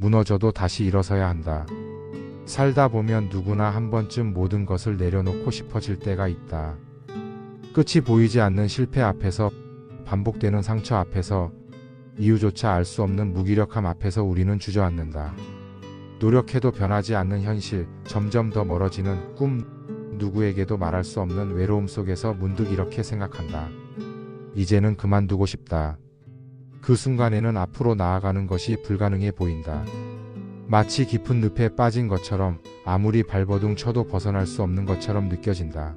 무너져도 다시 일어서야 한다. 살다 보면 누구나 한 번쯤 모든 것을 내려놓고 싶어질 때가 있다. 끝이 보이지 않는 실패 앞에서 반복되는 상처 앞에서 이유조차 알 수 없는 무기력함 앞에서 우리는 주저앉는다. 노력해도 변하지 않는 현실, 점점 더 멀어지는 꿈, 누구에게도 말할 수 없는 외로움 속에서 문득 이렇게 생각한다. 이제는 그만두고 싶다. 그 순간에는 앞으로 나아가는 것이 불가능해 보인다. 마치 깊은 늪에 빠진 것처럼 아무리 발버둥 쳐도 벗어날 수 없는 것처럼 느껴진다.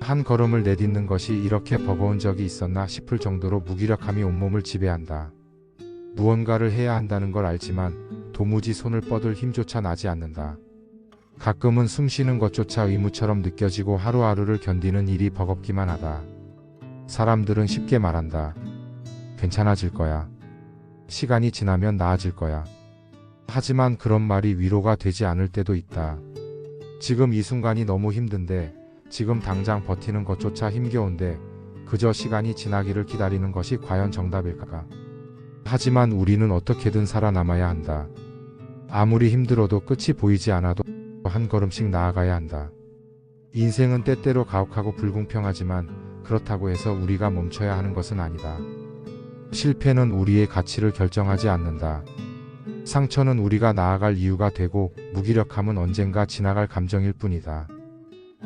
한 걸음을 내딛는 것이 이렇게 버거운 적이 있었나 싶을 정도로 무기력함이 온몸을 지배한다. 무언가를 해야 한다는 걸 알지만 도무지 손을 뻗을 힘조차 나지 않는다. 가끔은 숨 쉬는 것조차 의무처럼 느껴지고 하루하루를 견디는 일이 버겁기만 하다. 사람들은 쉽게 말한다. 괜찮아질 거야. 시간이 지나면 나아질 거야. 하지만 그런 말이 위로가 되지 않을 때도 있다. 지금 이 순간이 너무 힘든데, 지금 당장 버티는 것조차 힘겨운데, 그저 시간이 지나기를 기다리는 것이 과연 정답일까? 하지만 우리는 어떻게든 살아남아야 한다. 아무리 힘들어도 끝이 보이지 않아도 한 걸음씩 나아가야 한다. 인생은 때때로 가혹하고 불공평하지만 그렇다고 해서 우리가 멈춰야 하는 것은 아니다. 실패는 우리의 가치를 결정하지 않는다. 상처는 우리가 나아갈 이유가 되고 무기력함은 언젠가 지나갈 감정일 뿐이다.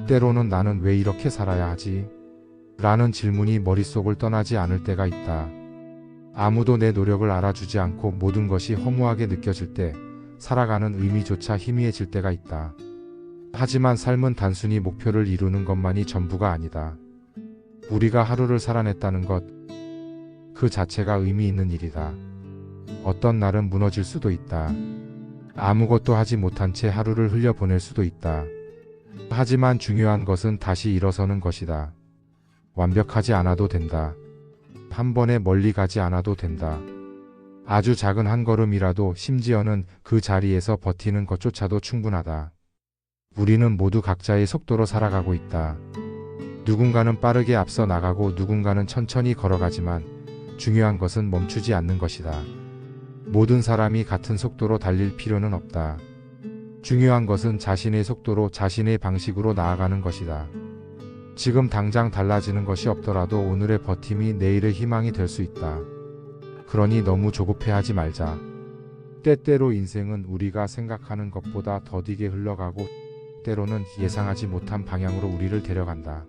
때로는 나는 왜 이렇게 살아야 하지? 라는 질문이 머릿속을 떠나지 않을 때가 있다. 아무도 내 노력을 알아주지 않고 모든 것이 허무하게 느껴질 때 살아가는 의미조차 희미해질 때가 있다. 하지만 삶은 단순히 목표를 이루는 것만이 전부가 아니다. 우리가 하루를 살아냈다는 것, 그 자체가 의미 있는 일이다. 어떤 날은 무너질 수도 있다. 아무것도 하지 못한 채 하루를 흘려보낼 수도 있다. 하지만 중요한 것은 다시 일어서는 것이다. 완벽하지 않아도 된다. 한 번에 멀리 가지 않아도 된다. 아주 작은 한 걸음이라도 심지어는 그 자리에서 버티는 것조차도 충분하다. 우리는 모두 각자의 속도로 살아가고 있다. 누군가는 빠르게 앞서 나가고 누군가는 천천히 걸어가지만 중요한 것은 멈추지 않는 것이다. 모든 사람이 같은 속도로 달릴 필요는 없다. 중요한 것은 자신의 속도로 자신의 방식으로 나아가는 것이다. 지금 당장 달라지는 것이 없더라도 오늘의 버팀이 내일의 희망이 될 수 있다. 그러니 너무 조급해하지 말자. 때때로 인생은 우리가 생각하는 것보다 더디게 흘러가고 때로는 예상하지 못한 방향으로 우리를 데려간다.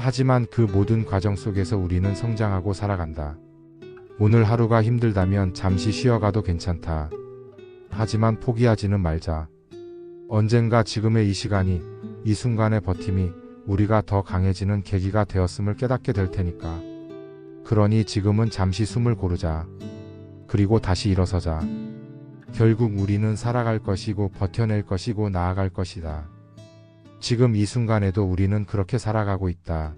하지만 그 모든 과정 속에서 우리는 성장하고 살아간다. 오늘 하루가 힘들다면 잠시 쉬어가도 괜찮다. 하지만 포기하지는 말자. 언젠가 지금의 이 시간이, 이 순간의 버팀이 우리가 더 강해지는 계기가 되었음을 깨닫게 될 테니까. 그러니 지금은 잠시 숨을 고르자. 그리고 다시 일어서자. 결국 우리는 살아갈 것이고 버텨낼 것이고 나아갈 것이다. 지금 이 순간에도 우리는 그렇게 살아가고 있다.